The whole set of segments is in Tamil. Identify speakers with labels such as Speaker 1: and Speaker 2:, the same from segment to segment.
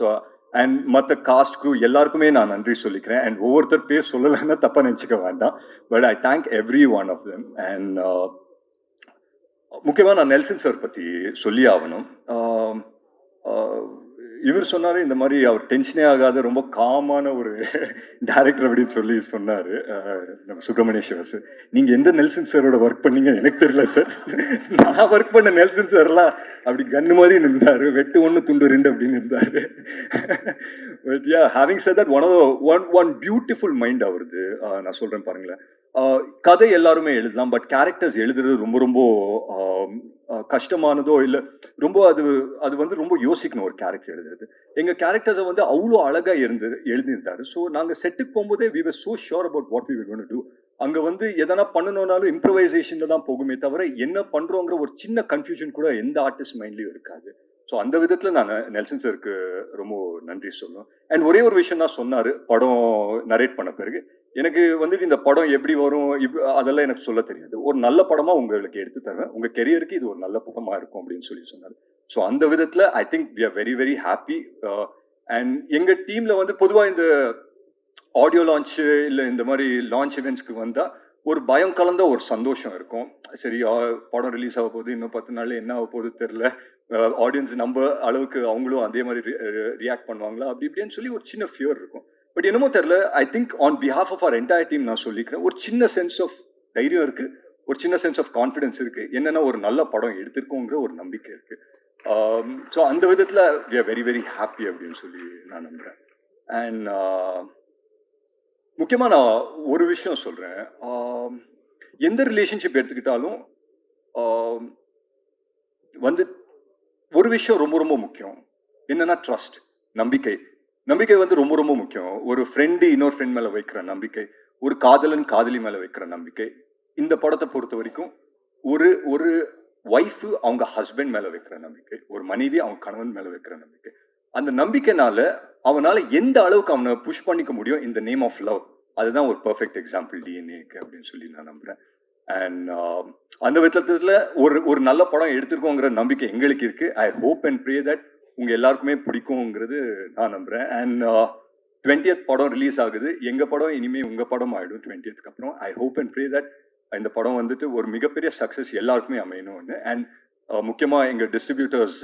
Speaker 1: ஸோ அண்ட் மற்ற காஸ்ட்க்கு எல்லாருக்குமே நான் நன்றி சொல்லிக்கிறேன். அண்ட் ஒவ்வொருத்தர் பேர் சொல்லலைன்னா தப்பாக நினச்சிக்க வேண்டாம். But I thank every one of them and முக்கியமாக நான் நெல்சன் சார் பற்றி சொல்லி ஆகணும். இவர் சொன்னார் இந்த மாதிரி அவர் டென்ஷனே ஆகாத ரொம்ப காமான ஒரு டேரக்டர் அப்படின்னு சொல்லி சொன்னார். நம்ம சுப்பிரமணியேஸ்வர் சார் நீங்கள் எந்த நெல்சன் சாரோட ஒர்க் பண்ணீங்க எனக்கு தெரியல சார் நான் ஒர்க் பண்ண நெல்சன் சார்லாம் அப்படி கன்னு மாதிரி நின்றாரு. வெட்டு ஒன்று துண்டு ரெண்டு அப்படின்னு இருந்தாரு. But ya having said that one of one one beautiful mind அவருது. நான் சொல்கிறேன் பாருங்களேன். கதை எல்லாருமே எழுதலாம் பட் கேரக்டர்ஸ் எழுதுறது ரொம்ப ரொம்ப கஷ்டமானதோ இல்லை ரொம்ப அது அது வந்து ரொம்ப யோசிக்கணும் ஒரு கேரக்டர் எழுதுறது. எங்கள் கேரக்டர்ஸை வந்து அவ்வளோ அழகாக இருந்து எழுதியிருந்தாரு. ஸோ நாங்கள் செட்டுக்கு போகும்போதே we were so sure about what we were do அங்க வந்து எதனா பண்ணணும்னாலும் இம்ப்ரவைசேஷன்ல தான் போகுமே தவிர என்ன பண்றோங்கிற ஒரு சின்ன கன்ஃபியூஷன் கூட எந்த ஆர்டிஸ்ட் மைண்ட்லயும் இருக்காது. ஸோ அந்த விதத்துல நான் நெல்சன் சருக்கு ரொம்ப நன்றி சொல்லுவேன் அண்ட் ஒரே ஒரு விஷயம் தான் சொன்னாரு படம் நரேட் பண்ண பிறகு. எனக்கு வந்துட்டு இந்த படம் எப்படி வரும் இப் அதெல்லாம் எனக்கு சொல்ல தெரியாது. ஒரு நல்ல படமா உங்களுக்கு எடுத்து தருவேன். உங்க கெரியருக்கு இது ஒரு நல்ல படமா இருக்கும் அப்படின்னு சொல்லி சொன்னாரு. ஸோ அந்த விதத்துல I think we are very very happy and எங்க டீம்ல வந்து பொதுவாக இந்த ஆடியோ லான்ச்சு இல்லை இந்த மாதிரி லான்ச் இவெண்ட்ஸ்க்கு வந்தால் ஒரு பயம் கலந்த ஒரு சந்தோஷம் இருக்கும். சரி ஆ, படம் ரிலீஸ் ஆக போகுது இன்னும் பத்து நாள் என்ன ஆக போகுது தெரில ஆடியன்ஸ் நம்ம அளவுக்கு அவங்களும் அதே மாதிரி ரியாக்ட் பண்ணுவாங்களா? அப்படி இப்படின்னு சொல்லி ஒரு சின்ன ஃபியர் இருக்கும். பட் என்னமோ தெரில I think on behalf of our entire team நான் சொல்லிக்கிறேன் ஒரு சின்ன சென்ஸ் ஆஃப் தைரியம் இருக்குது ஒரு சின்ன சென்ஸ் ஆஃப் கான்ஃபிடென்ஸ் இருக்குது என்னென்னா ஒரு நல்ல படம் எடுத்திருக்கோங்கிற ஒரு நம்பிக்கை இருக்குது ஸோ அந்த விதத்தில் we are very very happy அப்படின்னு சொல்லி நான் நம்புகிறேன் அண்ட் முக்கியமாக நான் ஒரு விஷயம் சொல்கிறேன் எந்த ரிலேஷன்ஷிப் எடுத்துக்கிட்டாலும் வந்து ஒரு விஷயம் ரொம்ப ரொம்ப முக்கியம். என்னன்னா ட்ரஸ்ட் நம்பிக்கை. நம்பிக்கை வந்து ரொம்ப ரொம்ப முக்கியம். ஒரு ஃப்ரெண்டு இன்னொரு ஃப்ரெண்ட் மேலே வைக்கிற நம்பிக்கை ஒரு காதலன் காதலி மேலே வைக்கிற நம்பிக்கை. இந்த படத்தை பொறுத்த வரைக்கும் ஒரு ஒரு ஒய்ஃப் அவங்க ஹஸ்பண்ட் மேலே வைக்கிற நம்பிக்கை ஒரு மனைவி அவங்க கணவன் மேலே வைக்கிற நம்பிக்கை. அந்த நம்பிக்கைனால அவனால எந்த அளவுக்கு அவனை புஷ் பண்ணிக்க முடியும் இந்த நேம் ஆஃப் லவ் அதுதான் ஒரு பர்ஃபெக்ட் எக்ஸாம்பிள் டிஎன்ஏக்கு அப்படின்னு சொல்லி நான் நம்புறேன். அண்ட் um, அந்த விதத்துல ஒரு ஒரு நல்ல படம் எடுத்திருக்கோங்கிற நம்பிக்கை எங்களுக்கு இருக்கு. I hope and pray that உங்க எல்லாருக்குமே பிடிக்குங்கிறது நான் நம்புறேன். அண்ட் டுவெண்ட்டியத் uh, படம் ரிலீஸ் ஆகுது. எங்க படம்? இனிமே உங்க படம் ஆயிடும் டுவெண்ட்டியத்துக்கு அப்புறம். I hope and pray that இந்த படம் வந்துட்டு ஒரு மிகப்பெரிய சக்ஸஸ் எல்லாருக்குமே அமையணும்னு. அண்ட் uh, முக்கியமா எங்க distributors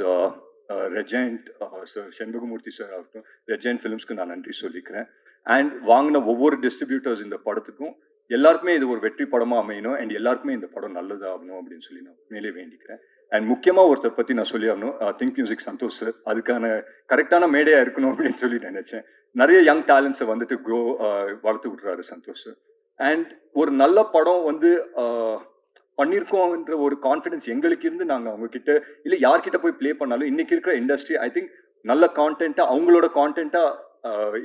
Speaker 1: Regent sir Shenbagamoorthy sir ஆகட்டும் ரெஜெண்ட் ஃபிலிம்ஸ்க்கு நான் நன்றி சொல்லிக்கிறேன். அண்ட் வாங்கின ஒவ்வொரு டிஸ்ட்ரிபியூட்டர்ஸ் இந்த படத்துக்கும் எல்லாருக்குமே இது ஒரு வெற்றி படமாக அமையணும் அண்ட் எல்லாருக்குமே இந்த படம் நல்லதாகணும் அப்படின்னு சொல்லி நான் மேலே வேண்டிக்கிறேன். அண்ட் முக்கியமாக ஒருத்தர் பற்றி நான் சொல்லி ஆகணும் திங்க் மியூசிக் சந்தோஷ் சார் அதுக்கான கரெக்டான மேடையாக இருக்கணும் அப்படின்னு சொல்லி நினைச்சேன். நிறைய யங் டேலண்ட்ஸை வந்துட்டு க்ரோ வளர்த்து விட்றாரு சந்தோஷ் சார் அண்ட் ஒரு நல்ல படம் வந்து பண்ணியிருக்கோம் என்ற ஒரு கான்ஃபிடன்ஸ் எங்களுக்கு இருந்து நாங்க அவங்க கிட்ட இல்லை யார்கிட்ட போய் ப்ளே பண்ணாலும் இன்னைக்கு இருக்கிற இண்டஸ்ட்ரி ஐ திங்க் நல்ல கான்டென்ட்டாக அவங்களோட கான்டென்ட்டா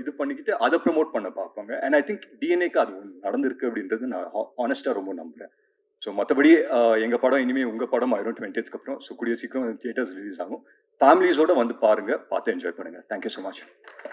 Speaker 1: இது பண்ணிக்கிட்டு அதை ப்ரமோட் பண்ண பார்ப்பாங்க. அண்ட் ஐ திங்க் டிஎன்ஏக்கு அது நடந்திருக்கு அப்படின்றது நான் ஆனஸ்ட்டாக ரொம்ப நம்புகிறேன் ஸோ மற்றபடி எங்க படம் இனிமேல் உங்க படம் ஆயிரும் டுவெண்ட்டியத்துக்கு அப்புறம் ஸோ கூடிய சீக்கிரம் தியேட்டர்ஸ் ரிலீஸ் ஆகும். ஃபேமிலிஸோட வந்து பாருங்க பார்த்து என்ஜாய் பண்ணுங்க. Thank you so much